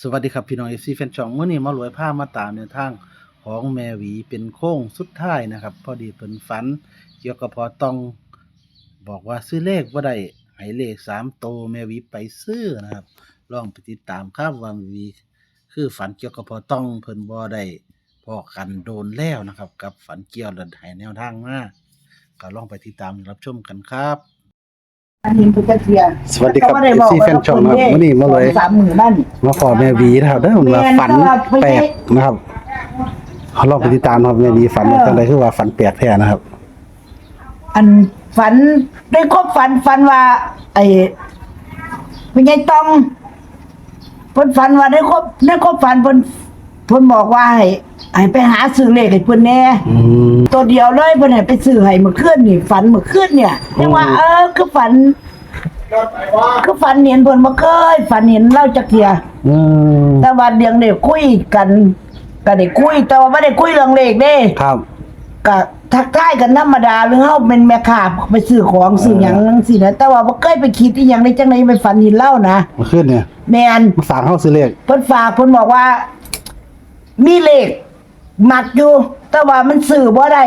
สวัสดีครับพี่น้องเอฟซีแฟนช่องเมื่อนี้มารวยผ้ามาตามแนทางของแมหวีเป็นโค้งสุดท้ายนะครับ พอดีเพิ่นฝัน เกี่ยวกับพอต้องบอกว่าซื้อเลขว่าได้ให้เลขสามโตแมหวีไปซื้อนะครับ ลองไปติดตามครับว่าแมหวี คือฝันเกี่ยวกับพอต้องเพิ่นบ่ได้พอกันโดนแล้วนะครับ กับฝันเกี่ยวและให้แนวทางมาก็ลองไปติดตามรับชมกันครับ อันนี้พุทธเทียสวัสดีครับ FC แฟนช่องนะครับวันนี้มาเลยสามหมื่นนั่นมาขอแม่หวีนะครับเด้อมันว่าแม่นฝันแต่ว่าไม่แปลใช่กนะครับเขาลองไปติดตามนะครับแม่หวีฝันเออจังไดคือว่าฝันแปลกแท้นะครับ อันฝันได้ครบฝันฝันว่า ไอ้เป็นไงต้องเพิ่นฝันว่าได้ครบได้ครบฝันเพิ่น เพิ่นบอกว่าให้ให้ไปหาซื้อเลขให้เพิ่นแน่อืม ตัวเดียวเลยเพิ่นให้ไปซื้อให้เมื่อคืนนี่ฝันเมื่อคืนเนี่ยเรียกว่าเออคือฝันคือฝันเห็นเพิ่นบ่เคยฝันเห็นเล่าจักเทีย อืมแต่ว่าเรื่องเด็กคุยกันก็ได้คุย แต่ว่าไม่ได้คุยเรื่องเลขเด้ครับ ก็ทักทายกันธรรมดาหรือเฮาเป็นแม่ค้าไปซื้อของซื้อหยังจังซี่นะแต่ว่าบ่เคยไปคิดอีหยังในจังไดไปฝันเห็นเล่านะเมื่อคืนเนี่ยแม่นมาฝากเฮาซื้อเลข เพิ่นฝากเพิ่นบอกว่า มีเลขมักอยู่ แต่ว่ามันซื้อบ่ได้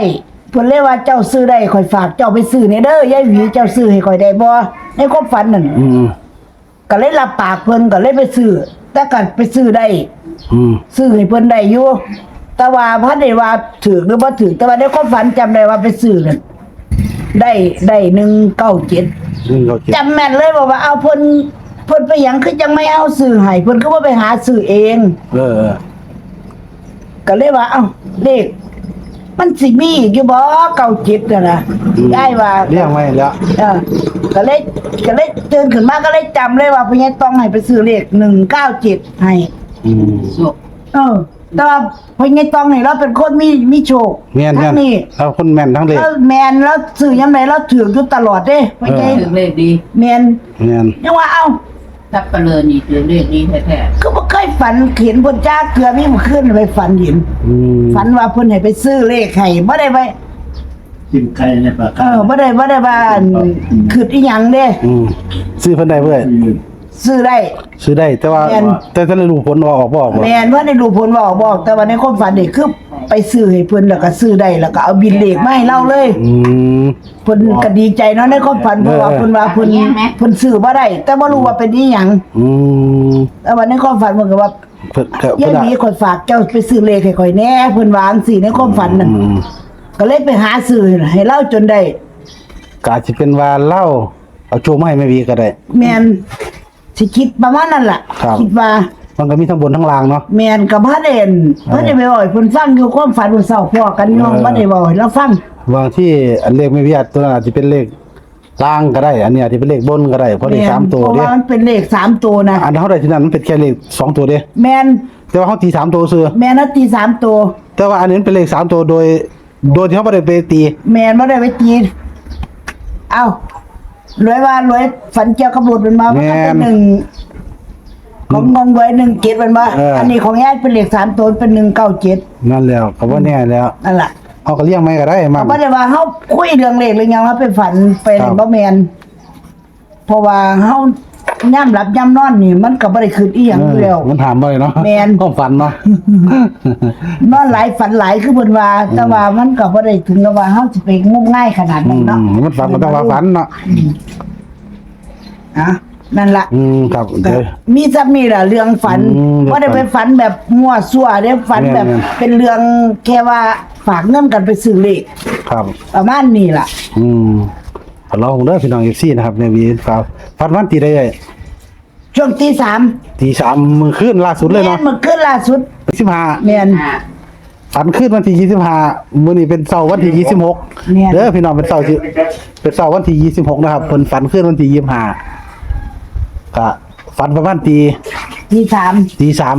เพิ่นเลยว่าเจ้าซื้อได้ข่อยฝากเจ้าไปซื้อในเด้อยายหวีเจ้าซื้อให้ข่อยได้บ่ในความฝันนั่นอืมก็เลยรับปากเพิ่นก็เลยไปซื้อแต่ก็ไปซื้อได้ อืมซื้อให้เพิ่นได้อยู่แต่ว่าพันได้ว่าถือหรือบ่ถือแต่ว่าในความฝันจำได้ว่าไปซื้อนั่นได้ได้197นี่เราเก็บจำแม่นเลยบอกว่าเอาเพิ่นเพิ่นไปหยังคือจังไม่เอาซื้อให้เพิ่นก็บ่ไปหาซื้อเอง เออเออ ก็เลยว่า เอ้าเลขมันสิมีอีกอยู่บ่97น่ะนะได้ว่าเรียกไว้แล้วเออก็เลยก็เลยตื่นขึ้นมาก็เลยจำเลยว่าพญาต้องให้ไปซื้อเลข197ให้ อืม เออแต่ว่าพญาต้องนี่เราเป็นคนมีมีโชคแม่นทั้แม่งนนี้เราคนแม่นทั้งเลขแล้วแมนแล้วซื้อยามใดเราถืออยู่ตลอดเด้พญาเออถือเลขดีแมนแม่นยังว่าเอ้า ทับเปลือนี่ถือเลขดีแท้ก็บ่เค ยฝันเห็นบนจ้าเกลือมีมาขึ้นไปฝันเห็นอืมฝันว่าเพิ่นให้ไปซื้อเลขให้บ่ได้ไปจิ้มไข่ในปากเออบ่ได้บ่ได้ว่าอันคืออีหยังเด้อืมซื้อเพิ่นได้เว้ยซื้อได้ ซื้อได้แต่ว่าแม่น แต่ถ้ารู้ผลว่าออกบ่ออกบ่แม่นว่าในรูปผลบอกบอก แต่ว่าในความฝันนี่คือ ไปซื้อให้เพิ่นแล้วก็ซื้อได้แล้วก็เอาบินเลขมาให้เราเลยอืม เพิ่นก็ดีใจเนาะในความฝันเพราะว่าเออ เพิ่นว่าเพิ่นเพิ่นซื้อบ่ได้แต่บ่รู้ว่าเป็นอีหยังอืมแต่ว่าในความฝันเพิ่นก็ว่าเพิ่นก็ยาเพิ่ยนอะ มีคนฝากเจ้าไปซื้อเลขให้ข่อยแหน่เพิ่นวาจังสิในความฝันนั่นอืม ก็เลยไปหาซื้อให้เล่าจนได้ก็อาจสิเป็นว่าเล่าเอาโชว์มาให้แม่หวีก็ได้ แมนสิคิดประมาณนั้นล่ะครับ คิดว่า มันก็มีทั้งบนทั้งล่างเนาะ แมนกับพระเด่นพระเด่นไปบ่อยเพิ่นฟังอยู่ความฝันเพิ่นเศร้าพ่อกันยองเออบ่ได้บ่อยแล้วฟังบางที่อันเลขไม่วิอาจตัวนั้นอาจจะเป็นเลขล่างก็ได้ อันนี้อาจจะเป็นเลขบนก็ได้เพราะเลขแนสามตัวเพราะเด้ว่ามันเป็นเลขสามตัวนะอันเท่าใดที่นั้นมันเป็นแค่เลขสองตัวเด้แมนแต่ว่าเขาตีสามตัวซื้อแมนนาตีสามตัว แต่ว่าอันนี้เป็นเลขสามตัวโดย โดยที่เขาไม่ได้ไปตีแมนบ่ได้ไปจีนเอ้ารวยว่ารวยฝันเกี่ยวกับบุตรมันมามันก็เป็นหนึ่ง ของงงรวยหนึ่งเจ็ดมันมาอันนี้ของญาติเป็นเลขสามตัวเป็นหนึ่งเก้าเจ็ดนั่นแล้วก็ว่าแน่แล้วนั่นแหละเขาก็เลี้ยงไม่ก็ได้มันบ่ได้ว่าเฮาคุยเรื่องเลขหรือยังว่าไปฝันไปครัเล่บนบ่แม่นเพราะว่าเฮาย่ํหลับย่ํนอนนี่ มันก็บ่ได้คืนอีหยังอยู่แล้วมันถามบ่อยเนาะแม่น ความฝันเนาะ นอนหลายฝันหลายคือเพิ่นว่า แต่ว่ามันก็บ่ได้ถึงกับว่าเฮาสิไปงมง่ายขนาดอืนั้นเนาะมมันฝันมันต้องว่าฝันเนาะ อะ นั่นล่ะอืมครับก็เดี๋ยว มีซ้ำนี่ล่ะเรื่องฝันอืมบ่ได้ไปฝันแบบมั่วซั่วเด้ฝันแบบแม่น เป็นเรื่องแค่ว่าฝากเงินกันไปซื้อเลขครับ ประมาณนี้ล่ะ อืมขอลองเด้อพี่น้อง FC นะครับในวีครับฝันวันตีได้เลยช่วงตีสามตีสามมือขึ้นล่าสุดเลยแม่เนาะนมื้อคืนล่าสุดสิบห้าแม่นๆอ่าฝันขึ้นวันที่ยี่สิบห้ามื้อนี้เป็นเสาร์วันที่ยี่สิบหกเนี่ย เด้อพี่น้องเป็นเสาร์ที่เป็นเสาร์วันที่ยี่สิบหกนะครับเพิ่นฝันขึ้นวันที่ยี่สิบห้าก็ ฝันประมาณตีตีสามตีสาม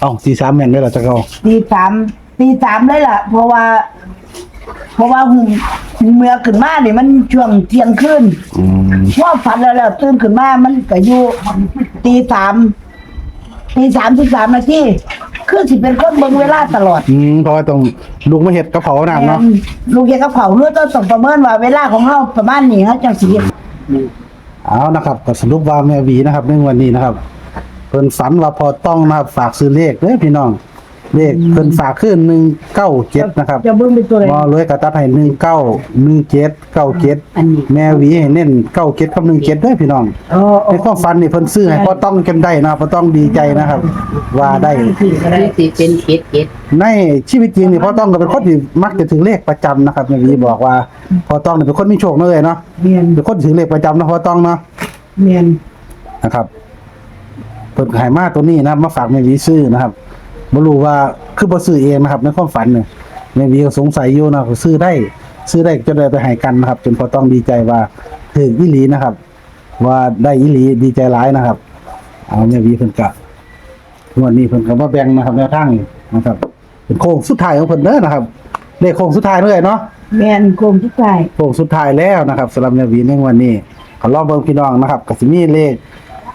เอ้าตีสามแม่นได้หรอจักเอาตีสามตีสามเลยล่ะ เพราะว่า เพราะว่าหูเมื่อขึ้นมาเนี่ยมันช่วงเที่ยงคืนอืมว่าฝันแล้วแล้วตื่นขึ้นมามันก็อยู่ตีสามตีสามสิบสามนาทีคือสิเป็นคนเบิ่งเวลาตลอด อืมเพราะว่าต้องลุกมาเฮ็ดกับเขาวน้ำเนาะ ลูกเกี่ยวกับเขาเพื่อต้องต้องประเมินว่าเวลาของเขาประมาณนี้เขาจังสิเฮ็ด เอานะครับก็สรุปว่าแม่หวีนะครับในวันนี้นะครับพิ่นฝันว่าพอต้องนะครับฝากซื้อเลขเด้อพี่น้อง เลขเพิ่นฝากขึ้น197นะครับจะเบิ่งเป็นตัวไหนบ่รวยก็ตัดให้19 17 97อันนี้แม่หวีให้เน้น97กับ17เด้อพี่น้องอ๋อในความฝันนี่เพิ่นซื้อให้พอต้องจนได้นะครับพอต้องดีใจนะครับ ว่าได้ที่ก็ได้สิเป็นเก็ดเก็ดในชีวิตจริงนี่พอต้องก็เป็นคนที่มักจะถึงเลขประจำนะครับแม่หวีบอกว่าพอต้องนี่เป็นคนมีโชคเนาะเลยเนาะเมียนเป็นคนถือเลขประจำนะพอต้องเนาะเมียนนะครับเพิ่นขายมาตัวนี้นะครับมาฝากแม่หวีซื้อนะครับ บ่รู้ว่าคือบ่ซื้อเองนะครับ ในความฝันเนี่ยแม่หวีก็สงสัยอยู่นะครับซื้อได้ ซื้อได้จนได้ไปให้กันนะครับ จนพอต้องดีใจว่าถึงอีหลีนะครับ ว่าได้อีหลีดีใจหลายนะครับ เอาแม่หวีเพิ่นกะงวดนี้เพิ่นก็มาแบ่งนะครับแนวทางนี่นะครับเป็นโค้งสุดท้ายของเพิ่นเด้อนะครับเลขโค้งสุดท้ายเลยเนาะเมียนโกงที่ใต้โค้งสุดท้ายแล้วนะครับสำหรับแนววีในวันนี้ขอรอบเบิ่งพี่น้องนะครับก็สิมีเลข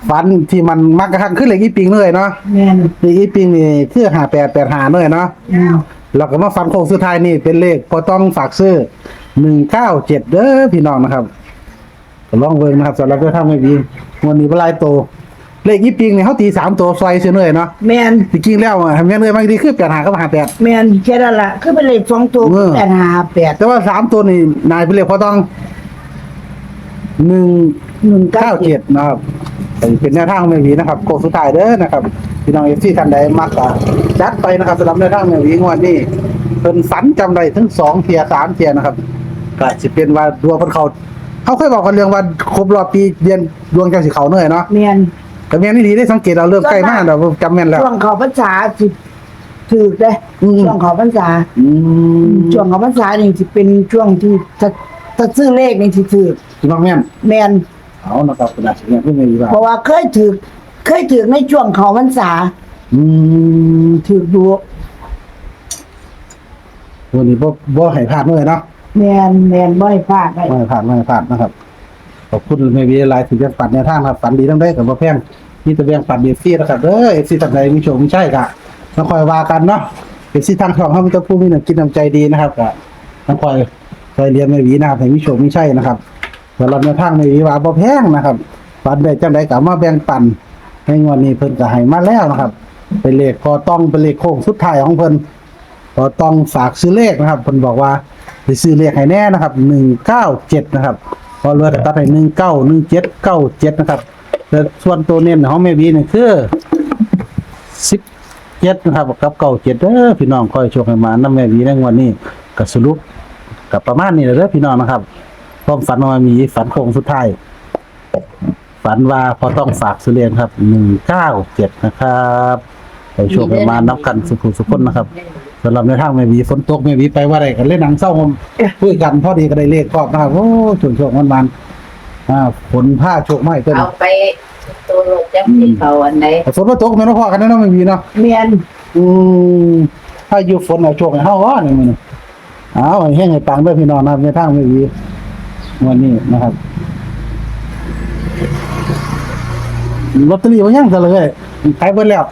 ฟันที่มันมักกระทั่งขึ้นเลขอีปิงเลยเนาะเมียนเลขอีปิงนี่คือ5885เลยเนาะอืมแล้วก็มาฟันโค้งสุดท้ายนี่เป็นเลขพอต้องฝากซื้อ197เด้อพี่น้องนะครับก็ลองเบิ่งนะครับสำหรับเจ้าท่าไม่วีวันนี้บ่หลายโตเลขอีปิงนี่เฮาตีสามตัวซอยซื่อเลยเนาะเมียนจริงๆแล้วอะแม่นเลยบางทีคือ85กับ58เมียนแค่นั้นละคือเป็นเลขสองตัวเออ แปดห้าแปดแต่ว่าสามตัวนี่นายเป็นเลขพอต้องหนึ่ง หนึ่งเก้าเก้าเจ็ดนะครับ เป็นแนวทางของแม่หวีนะครับโกสุดท้ายเด้อนะครับพี่น้องเอฟซีท่านใดมักก็จัดไปนะครับสำหรับแนวทางแม่หวีงวดนี้เป็นฝันจำได้ถึงสองเทียสามเทียนะครับก็สิเป็นว่าดวงเพิ่นเขาเขาเคยบอกกันเรื่องว่าครบรอบปีเดือนดวงจังสิเขาเนื่อยเนาะเมียนแต่แม่นี่ดีได้สังเกตเราเริ่มใกล้มากเราจำแม่นแล้วช่วงเขาพรรษาสิถือเลยอืมช่วงเขาพรรษาอืมช่วงเขาพรรษานี่สิเป็นช่วงที่ถ้าถ้าซื้อเลขนี่สิถือพี่น้องแม่นแมน เอานะครับคุณอาชีพเพื่อนแม่หวีว่าเพราะว่าเคยถือเคยถือในช่วงเขาพรรษา อืมถือดูวันนี้บ่บ่ให้พลาดเลยเนาะแมนแมนบ่ให้พลาดได้ไม่ให้พลาดไม่ให้พลาดนะครับขอบคุณแม่วีหลายถึงจะปัดแนวทางครับฝันดีทั้งได้กับบ่แพงนี่ตะเบียงปัดเบียซี่นะครับเด้อเอฟซีท่านใดมีโชคมีชัยก็ต้องคอยว่ากันเนาะเอฟซีทางช่องเฮามีแต่ผู้มีน้ำกินน้ำใจดีนะครับก็ต้องคอยคอยเรียนแม่วีนะครับให้มีโชคมีชัยนะครับ สำหรับแนวทางแม่วีว่าบ่แพงนะครับฝันได้จังไดก็เอามาแบ่งปันในงวดนี้เพิ่นก็ให้มาแล้วนะครับ เป็นเลขพอต้องเป็นเลขโค้งสุดท้ายของเพิ่นก็ต้องฝากซื้อเลขนะครับคนบอกว่าไปซื้อเลขให้แน่นะครับหนึ่งเก้าเจ็ดนะครับพอเรือตัดให้หนึ่งเก้าหนึ่งเจ็ดเก้าเจ็ดนะครับแต่ส่วนตัวเน้นของแม่บีนี่คือสิบเจ็ดนะครับกับเก้าเจ็ดเด้อพี่น้องคอยโชคให้มาน้ำแม่บีในวันนี้กับสรุปกับประมาณนี้แหละเด้อพี่น้องนะครับ ความฝันของแม่บีฝันโค้งสุดท้ายฝันว่าพอต้องฝากซื้อเลขครับหนึ่งเก้าเจ็ดนะครับไปโชคให้มานับกันสุขุสุขคนนะครับสำหรับในทางไม่มีฝนตกไม่มีไปว่าไรกันเล่นหนังเศร้าผมคุยกันพอดีก็ได้เลขครอบนะครับโอ้ช่วงช่วงมันมันๆอ่าฝนผ้าโชคไม้เต้นเอาไปตัวรถจังสิเขาอันไหนฝนมาตกแม่นบ่พอกันแน่เนาะไม่มีเนาะแมนอืมถ้าอยู่ฝนเอาโชคให้เฮาว่านี่มันเอาให้แห้งให้ปังเด้วยพี่น้องนะครับในทางไม่มี วันนี้นะครับลอตเตอรี่มันยังซะเลยขายเบิดแล้ว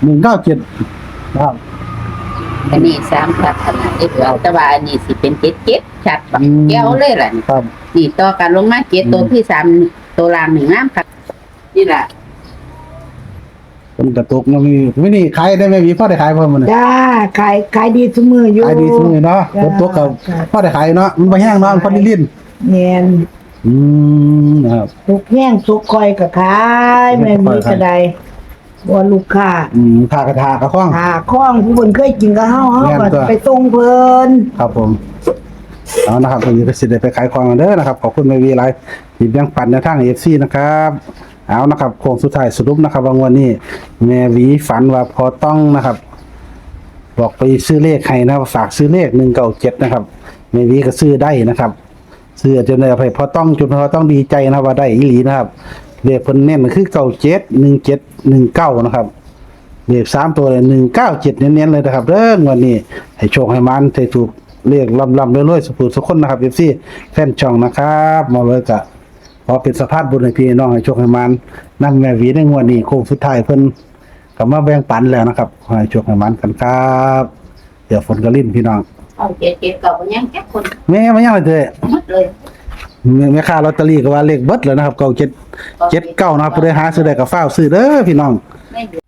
197นะครับอันนี้สามชัดขนาดนี้เอาแต่ว่าอันนี้สิเป็นเก็ดเก็ดชัดแบบอืมแก้วเลยล่ะนี่ครับนี่ต่อกันลงมาเก็ดตัวที่สามตัวล่างหนึ่งน้ำครับนี่แหละ ฝนกระตกมันมีไม่นี่ขายได้ไหมมีพ่อได้ขายพ่อมันจ้าขายขายดีเสมออยู่ขายดีสมือเนาะจ้าฝนตกกับพ่อได้ขายเนาะมันบ่แห้งเนาะมันพอได้ลิ้นแมนอืมนะครับสุกแห้งสุกคอยก็ขายแม่มีกระไดบ่ลูกค้าอืมทากระทากระข้อง หาข้องผู้คนเคยกินกับเฮาเฮาแม่นก็ตัว ไปส่งเพิ่นครับผมเอานะครับวันนี้ก็สิได้ไปขายของกันเด้อนะครับ ขอบคุณแม่วีไลฟ์ที่แบ่งปันในทาง FC นะครับ เอานะครับโค้งสุดท้ายสรุปนะครับว่างวันนี้แม่วีฝันว่าพอต้องนะครับ บอกไปซื้อเลขให้นะครับฝากซื้อเลข197นะครับแม่วีก็ซื้อได้นะครับเสื้อจนได้อภัยพอต้องจนพอต้องดีใจนะว่าได้อีหลีนะครับเลขเพิ่นเน้นคือเก้าเจ็ดหนึ่งเจ็ดหนึ่งเก้านะครับเลขสามตัวเลยหนึ่งเก้าเจ็ดเน้นๆเลยนะครับเรื่องวันนี้ให้โชคให้มันให้ถูกเลขลำลำๆรวยๆสุขสุขคนนะครับเอฟซีแฟนช่องนะครับมาเลยกะ อเป็นสภาพบุญให้พี่น้องให้โชคให้มันนั่งแม่หวีในงวดนี้โค้งสุดท้ายเพิ่นก็มาแบ่งปันแล้วนะครับขอให้โชคให้มันกันครับ เดี๋ยวฝนก็ลิ้นพี่น้องเอาเก็ดเก็ดเก่าก็ยังแค่คนแม่มายังเลยเถอะหมดเลยมแม่ค้าลอตเตอรี่ก็ว่าเลขเบิดแล้วนะครับเก้าเจ็ดเจ็ดเก้านะครับผู้ใดหาซื้อได้ก็ฟ้าวซื้อเด้อพี่น้องไม่เดือ